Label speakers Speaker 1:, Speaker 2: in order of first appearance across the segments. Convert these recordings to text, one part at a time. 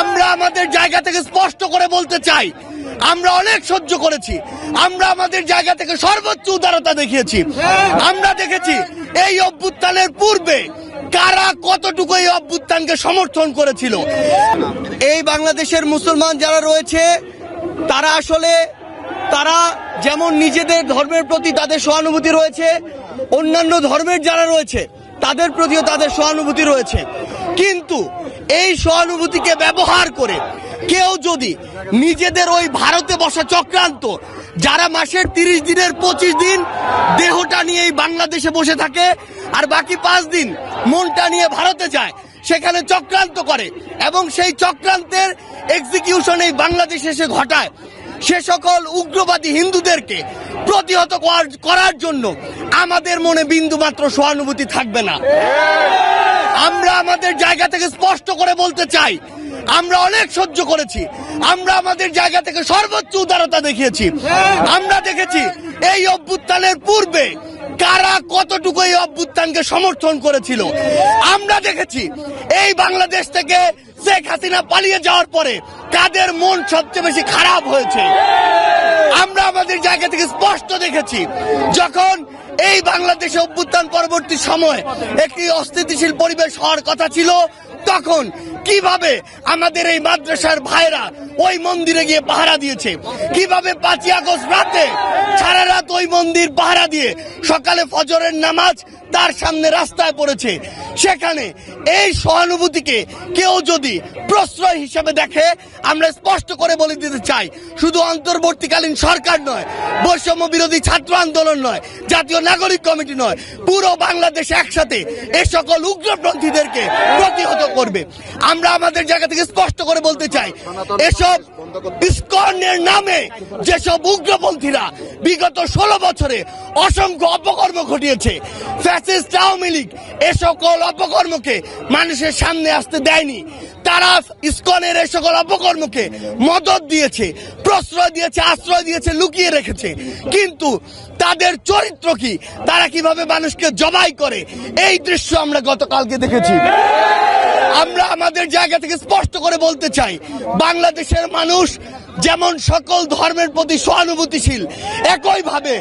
Speaker 1: আমরা আমাদের জায়গা থেকে স্পষ্ট করে বলতে চাই, আমরা অনেক সহ্য করেছি, আমরা আমাদের জায়গা থেকে সর্বোচ্চ উদারতা দেখিয়েছি। আমরা দেখেছি এই অভ্যুত্থানের পূর্বে কারা কতটুকু এই অভ্যুত্থানকে সমর্থন করেছিল। এই বাংলাদেশের মুসলমান যারা রয়েছে, তারা আসলে, তারা যেমন নিজেদের ধর্মের প্রতি তাদের সহানুভূতি রয়েছে, অন্যান্য ধর্মের যারা রয়েছে, তাদের প্রতিও তাদের সহানুভূতি রয়েছে। কিন্তু এই সহানুভূতিকে ব্যবহার করে কেউ যদি নিজেদের ওই ভারতে বসা চক্রান্ত, যারা মাসের তিরিশ দিনের পঁচিশ দিন দেহটা নিয়ে এই বাংলাদেশে বসে থাকে আর বাকি পাঁচ দিন মনটা নিয়ে ভারতে যায়, সেখানে চক্রান্ত করে এবং সেই চক্রান্তের এক্সিকিউশন এই বাংলাদেশে এসে ঘটায় সে সকল উগ্রবাদী হিন্দুদেরকে প্রতিহত করার- জন্য আমাদের মনে বিন্দু মাত্র সহানুভূতি থাকবে না। আমরা আমাদের জায়গা থেকে স্পষ্ট করে বলতে চাই, আমরা অনেক সহ্য করেছি, আমরা আমাদের জায়গা থেকে সর্বোচ্চ উদারতা দেখিয়েছি। আমরা দেখেছি এই অভ্যুত্থানের পূর্বে কারা কতটুকু এই অভ্যুত্থানকে সমর্থন করেছিল? আমরা দেখেছি, এই বাংলাদেশ থেকে শেখ হাসিনা পালিয়ে যাওয়ার পরে কাদের মন সবচেয়ে বেশি খারাপ হয়েছে? আমরা আমাদের জায়গা থেকে স্পষ্ট দেখেছি, যখন এই বাংলাদেশে অভ্যুত্থান পরবর্তী সময় একটি অস্থিতিশীল পরিবেশ হওয়ার কথা ছিল, তখন কীভাবে আমাদের এই মাদ্রাসার ভাইরা ওই মন্দিরে গিয়ে পাহারা দিয়েছে? কীভাবে পাঁচই আগস্ট রাতে সারা রাত ওই মন্দির পাহারা দিয়ে সকালে ফজরের নামাজ তার সামনে রাস্তায় পড়েছে? সেখানে এই সহানুভূতিকে কেউ যদি প্রশ্রয় হিসেবে দেখে, আমরা স্পষ্ট করে বলে দিতে চাই, শুধু অন্তর্বর্তীকালীন সরকার নয়, বৈষম্য বিরোধী ছাত্র আন্দোলন নয়, জাতীয় নাগরিক কমিটি নয়, পুরো বাংলাদেশ একসাথে এ সকল উগ্রপন্থীদেরকে প্রতিহত করবে। আমরা আমাদের জায়গা থেকে স্পষ্ট করে বলতে চাই, এসব ইস্কনের নামে যেসব উগ্রপন্থীরা বিগত ষোলো বছরে অসংখ্য অপকর্ম ঘটিয়েছে, ফ্যাসিস্ট আওয়ামী লীগ এ সকল অপকর্মকে মানুষের সামনে আসতে দেয়নি। তারা ইস্কনের এ সকল অপকর্মকে মদত দিয়েছে, প্রশ্রয় দিয়েছে, আশ্রয় দিয়েছে, লুকিয়ে রেখেছে। কিন্তু তাদের চরিত্র কি? তারা কীভাবে মানুষকে জবাই করে? এই দৃশ্য আমরা গতকালকে দেখেছি। আমরা আমাদের জায়গা থেকে স্পষ্ট করে বলতে চাই, বাংলাদেশের মানুষ যেমন সকল ধর্মের প্রতি সহানুভূতিশীল, একইভাবে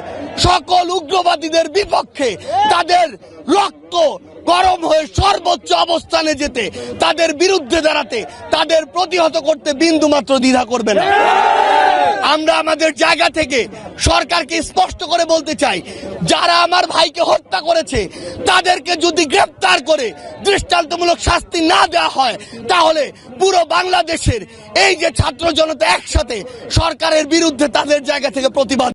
Speaker 1: সকল উগ্রবাদীদের বিপক্ষে তাদের রক্ত গরম হয়ে সর্বোচ্চ অবস্থানে যেতে, তাদের বিরুদ্ধে দাঁড়াতে, তাদের প্রতিহত করতে বিন্দু মাত্র দ্বিধা করবে না। আমরা আমাদের জায়গা থেকে সরকারকে স্পষ্ট করে বলতে চাই, যারা আমার ভাইকে হত্যা করেছে, তাদেরকে যদি গ্রেপ্তার করে দৃষ্টান্তমূলক শাস্তি না দেওয়া হয়, তাহলে পুরো বাংলাদেশের এই যে ছাত্র জনতা একসাথে সরকারের বিরুদ্ধে তাদের জায়গা থেকে প্রতিবাদ